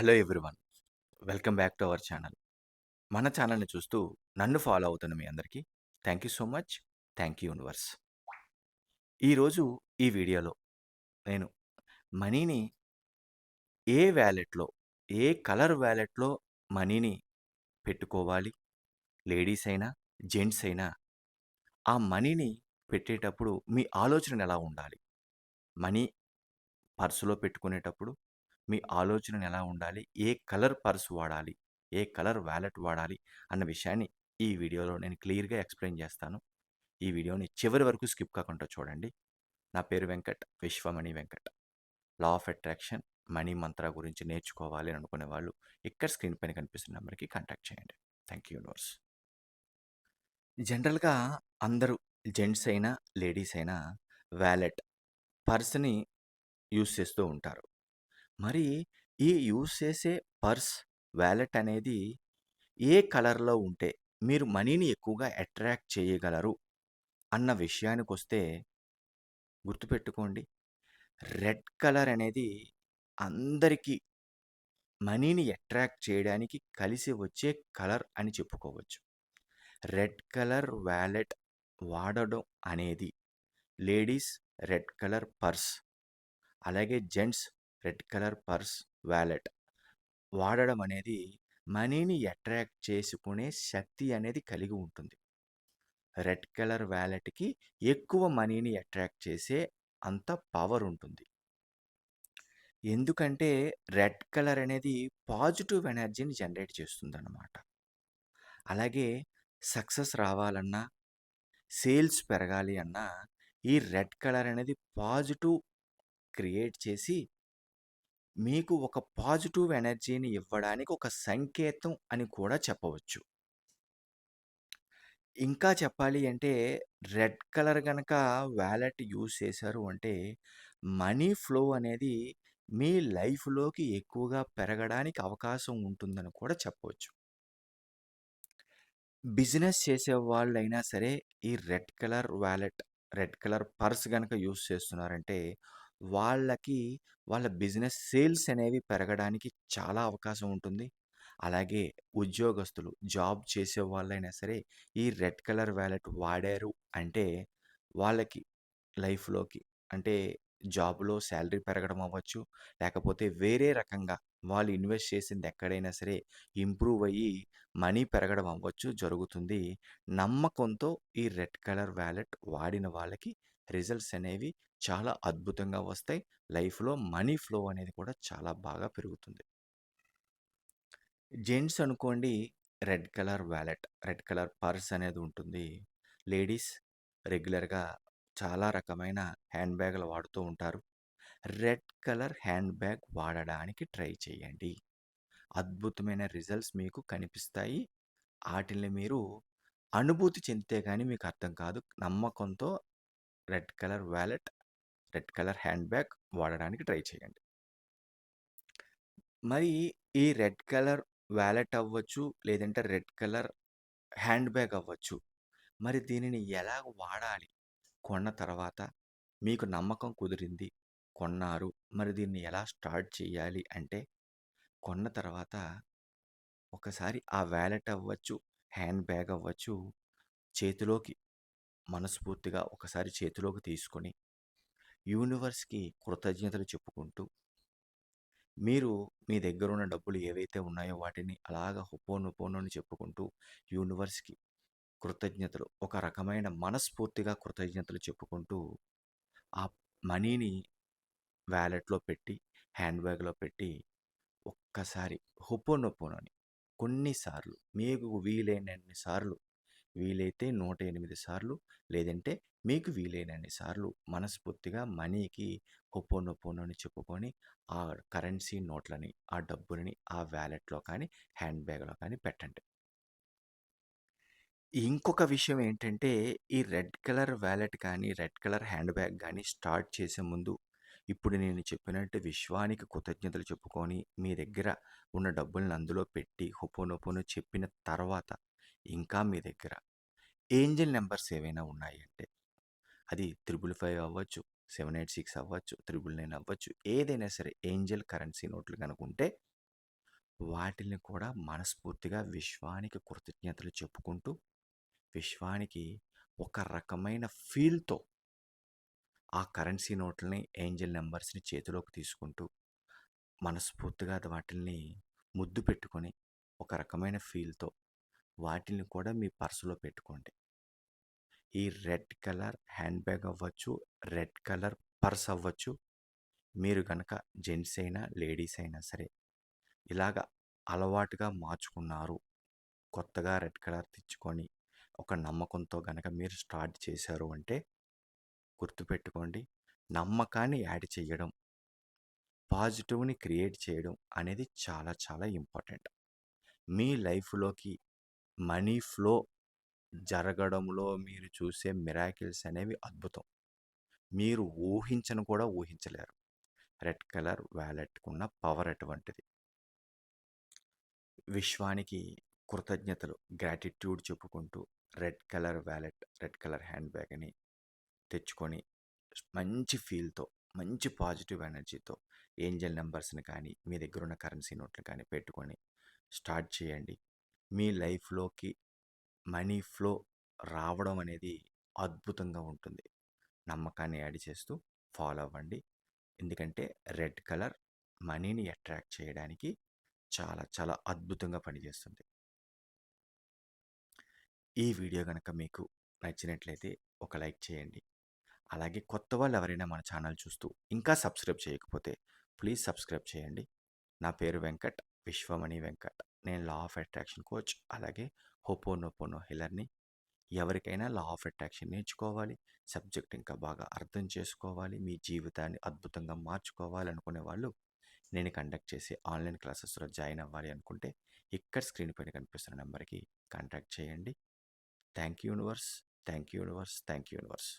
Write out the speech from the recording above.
Hello everyone. Welcome back to our channel. మన ఛానల్ని చూస్తూ నన్ను ఫాలో అవుతున్న మీ అందరికీ thank you so much. Thank you universe. ఈరోజు ఈ వీడియోలో నేను మనీని ఏ వ్యాలెట్లో ఏ కలర్ వ్యాలెట్లో మనీని పెట్టుకోవాలి? లేడీస్ అయినా జెంట్స్ అయినా ఆ మనీని పెట్టేటప్పుడు మీ ఆలోచన ఎలా ఉండాలి? మనీ పర్సులో పెట్టుకునేటప్పుడు మీ ఆలోచన ఎలా ఉండాలి? ఏ కలర్ పర్స్ వాడాలి? ఏ కలర్ వ్యాలెట్ వాడాలి? అన్న విషయాన్ని ఈ వీడియోలో నేను క్లియర్గా ఎక్స్ప్లెయిన్ చేస్తాను. ఈ వీడియోని చివరి వరకు స్కిప్ కాకుండా చూడండి. నా పేరు Venkat Vishwamani Venkat. Law of attraction money mantra గురించి నేర్చుకోవాలి అని అనుకునే వాళ్ళు ఇక్కడ స్క్రీన్ పైన కనిపిస్తున్న నెంబర్కి కాంటాక్ట్ చేయండి. Thank you universe. జనరల్గా అందరూ జెంట్స్ అయినా లేడీస్ అయినా వ్యాలెట్ పర్స్ని యూస్ చేస్తూ ఉంటారు. మరి ఈ యూస్ చేసే పర్స్ వ్యాలెట్ అనేది ఏ కలర్లో ఉంటే మీరు మనీని ఎక్కువగా అట్రాక్ట్ చేయగలరు అన్న విషయానికి వస్తే గుర్తుపెట్టుకోండి. రెడ్ కలర్ అనేది అందరికీ మనీని అట్రాక్ట్ చేయడానికి కలిసి వచ్చే కలర్ అని చెప్పుకోవచ్చు. రెడ్ కలర్ వ్యాలెట్ వాడడం అనేది లేడీస్ రెడ్ కలర్ పర్స్ అలాగే gents red colour purse wallet వాడడం అనేది మనీని అట్రాక్ట్ చేసుకునే శక్తి అనేది కలిగి ఉంటుంది. రెడ్ కలర్ వ్యాలెట్కి ఎక్కువ మనీని అట్రాక్ట్ చేసే అంత పవర్ ఉంటుంది. ఎందుకంటే రెడ్ కలర్ అనేది పాజిటివ్ ఎనర్జీని జనరేట్ చేస్తుందన్నమాట. అలాగే సక్సెస్ రావాలన్నా సేల్స్ పెరగాలి అన్నా ఈ రెడ్ కలర్ అనేది పాజిటివ్ క్రియేట్ చేసి మీకు ఒక పాజిటివ్ ఎనర్జీని ఇవ్వడానికి ఒక సంకేతం అని కూడా చెప్పవచ్చు. ఇంకా చెప్పాలి అంటే రెడ్ కలర్ కనుక వ్యాలెట్ యూజ్ చేశారు అంటే మనీ ఫ్లో అనేది మీ లైఫ్లోకి ఎక్కువగా పెరగడానికి అవకాశం ఉంటుందని కూడా చెప్పవచ్చు. బిజినెస్ చేసే వాళ్ళైనా సరే ఈ red colour wallet red colour purse కనుక యూజ్ చేస్తున్నారంటే వాళ్ళకి వాళ్ళ బిజినెస్ సేల్స్ అనేవి పెరగడానికి చాలా అవకాశం ఉంటుంది. అలాగే ఉద్యోగస్తులు జాబ్ చేసే వాళ్ళైనా సరే ఈ రెడ్ కలర్ వ్యాలెట్ వాడారు అంటే వాళ్ళకి లైఫ్లోకి అంటే జాబ్లో శాలరీ పెరగడం అవ్వచ్చు. లేకపోతే వేరే రకంగా వాళ్ళు ఇన్వెస్ట్ చేసింది ఎక్కడైనా సరే ఇంప్రూవ్ అయ్యి మనీ పెరగడం అవ్వచ్చు జరుగుతుంది. నమ్మకంతో ఈ రెడ్ కలర్ వ్యాలెట్ వాడిన వాళ్ళకి రిజల్ట్స్ అనేవి చాలా అద్భుతంగా వస్తాయి. లైఫ్లో మనీ ఫ్లో అనేది కూడా చాలా బాగా పెరుగుతుంది. జెంట్స్ అనుకోండి red colour wallet red colour purse అనేది ఉంటుంది. లేడీస్ రెగ్యులర్గా చాలా రకమైన హ్యాండ్ బ్యాగ్లు వాడుతూ ఉంటారు. రెడ్ కలర్ హ్యాండ్ బ్యాగ్ వాడడానికి ట్రై చేయండి. అద్భుతమైన రిజల్ట్స్ మీకు కనిపిస్తాయి. వాటిని మీరు అనుభూతి చెందితే కానీ మీకు అర్థం కాదు. నమ్మకంతో red colour wallet red colour hand bag వాడడానికి ట్రై చేయండి. మరి ఈ రెడ్ కలర్ వ్యాలెట్ అవ్వచ్చు లేదంటే రెడ్ కలర్ హ్యాండ్ బ్యాగ్ అవ్వచ్చు మరి దీనిని ఎలా వాడాలి? కొన్న తర్వాత మీకు నమ్మకం కుదిరింది కొన్నారు మరి దీన్ని ఎలా స్టార్ట్ చేయాలి అంటే కొన్న తర్వాత ఒకసారి ఆ వ్యాలెట్ అవ్వచ్చు హ్యాండ్ బ్యాగ్ అవ్వచ్చు చేతిలోకి మనస్ఫూర్తిగా ఒకసారి చేతిలోకి తీసుకొని యూనివర్స్కి కృతజ్ఞతలు చెప్పుకుంటూ మీరు మీ దగ్గర ఉన్న డబ్బులు ఏవైతే ఉన్నాయో వాటిని అలాగ హుపోనుపోనని చెప్పుకుంటూ యూనివర్స్కి కృతజ్ఞతలు ఒక రకమైన మనస్ఫూర్తిగా కృతజ్ఞతలు చెప్పుకుంటూ ఆ మనీని వ్యాలెట్లో పెట్టి హ్యాండ్ బ్యాగ్లో పెట్టి ఒక్కసారి హుపోనొపోనని కొన్నిసార్లు మీకు వీలైనన్ని సార్లు వీలైతే నూట ఎనిమిది సార్లు లేదంటే మీకు వీలైనన్ని సార్లు మనస్ఫూర్తిగా మనీకి హొప్పోనొప్పోను అని చెప్పుకొని ఆ కరెన్సీ నోట్లని ఆ డబ్బులని ఆ వ్యాలెట్లో కానీ హ్యాండ్ బ్యాగ్లో కానీ పెట్టండి. ఇంకొక విషయం ఏంటంటే ఈ రెడ్ కలర్ వ్యాలెట్ కానీ రెడ్ కలర్ హ్యాండ్ బ్యాగ్ కానీ స్టార్ట్ చేసే ముందు ఇప్పుడు నేను చెప్పినట్టు విశ్వానికి కృతజ్ఞతలు చెప్పుకొని మీ దగ్గర ఉన్న డబ్బులను అందులో పెట్టి హుపోనొపోను చెప్పిన తర్వాత ఇంకా మీ దగ్గర ఏంజల్ నెంబర్స్ ఏవైనా ఉన్నాయి అంటే అది త్రిబుల్ ఫైవ్ అవ్వచ్చు సెవెన్ ఎయిట్ సిక్స్ అవ్వచ్చు త్రిబుల్ నైన్ అవ్వచ్చు ఏదైనా సరే ఏంజల్ కరెన్సీ నోట్లు కనుక ఉంటే వాటిల్ని కూడా మనస్ఫూర్తిగా విశ్వానికి కృతజ్ఞతలు చెప్పుకుంటూ, విశ్వానికి ఒక రకమైన ఫీల్‌తో ఆ కరెన్సీ నోట్లని, ఏంజెల్ నెంబర్స్ని చేతిలోకి తీసుకుంటూ, మనస్ఫూర్తిగా ద వాటిల్ని ముద్దు పెట్టుకొని, ఒక రకమైన ఫీల్‌తో వాటిని కూడా మీ పర్సులో పెట్టుకోండి. ఈ రెడ్ కలర్ హ్యాండ్ బ్యాగ్ అవ్వచ్చు, రెడ్ కలర్ పర్స్ అవ్వచ్చు. మీరు కనుక జెంట్స్ అయినా, లేడీస్ అయినా సరే, ఇలాగ అలవాటుగా మార్చుకున్నారు. కొత్తగా రెడ్ కలర్ తెచ్చుకొని, ఒక నమ్మకంతో కనుక మీరు స్టార్ట్ చేశారు అంటే, గుర్తుపెట్టుకోండి నమ్మకాన్ని యాడ్ చేయడం, పాజిటివ్‌ని క్రియేట్ చేయడం అనేది చాలా చాలా ఇంపార్టెంట్. మీ లైఫ్‌లోకి మనీ ఫ్లో జరగడంలో మీరు చూసే మిరాకిల్స్ అనేవి అద్భుతం. మీరు ఊహించను కూడా ఊహించలేరు. రెడ్ కలర్ వ్యాలెట్కున్న పవర్ అటువంటిది. విశ్వానికి కృతజ్ఞతలు, గ్రాటిట్యూడ్ చెప్పుకుంటూ red colour wallet red colour hand బ్యాగ్‌ని తెచ్చుకొని, మంచి ఫీల్‌తో, మంచి పాజిటివ్ ఎనర్జీతో ఏంజెల్ నెంబర్స్ని కానీ, మీ దగ్గరున్న కరెన్సీ నోట్‌లు కానీ పెట్టుకొని స్టార్ట్ చేయండి. మీ లైఫ్‌లోకి మనీ ఫ్లో రావడం అనేది అద్భుతంగా ఉంటుంది. నమ్మకాన్ని యాడ్ చేస్తూ ఫాలో అవ్వండి. ఎందుకంటే రెడ్ కలర్ మనీని అట్రాక్ట్ చేయడానికి చాలా చాలా అద్భుతంగా పనిచేస్తుంది. ఈ వీడియో కనుక మీకు నచ్చినట్లయితే ఒక లైక్ చేయండి. అలాగే కొత్త వాళ్ళు ఎవరైనా మన ఛానల్ చూస్తూ ఇంకా సబ్స్క్రైబ్ చేయకపోతే ప్లీజ్ సబ్స్క్రైబ్ చేయండి. నా పేరు వెంకట్. విశ్వమణి వెంకట్. నేను లా ఆఫ్ అట్రాక్షన్ కోచ్. అలాగే హోపోనోపోనో హిలర్ని ఎవరికైనా లా ఆఫ్ అట్రాక్షన్ నేర్చుకోవాలి, సబ్జెక్ట్ ఇంకా బాగా అర్థం చేసుకోవాలి, మీ జీవితాన్ని అద్భుతంగా మార్చుకోవాలనుకునే వాళ్ళు, నేను కండక్ట్ చేసే ఆన్‌లైన్ క్లాసెస్‌లో జాయిన్ అవ్వాలి అనుకుంటే, ఇక్కడ స్క్రీన్ పైన కనిపిస్తున్న నెంబర్కి కాంటాక్ట్ చేయండి. Thank you universe. Thank you universe. Thank you universe.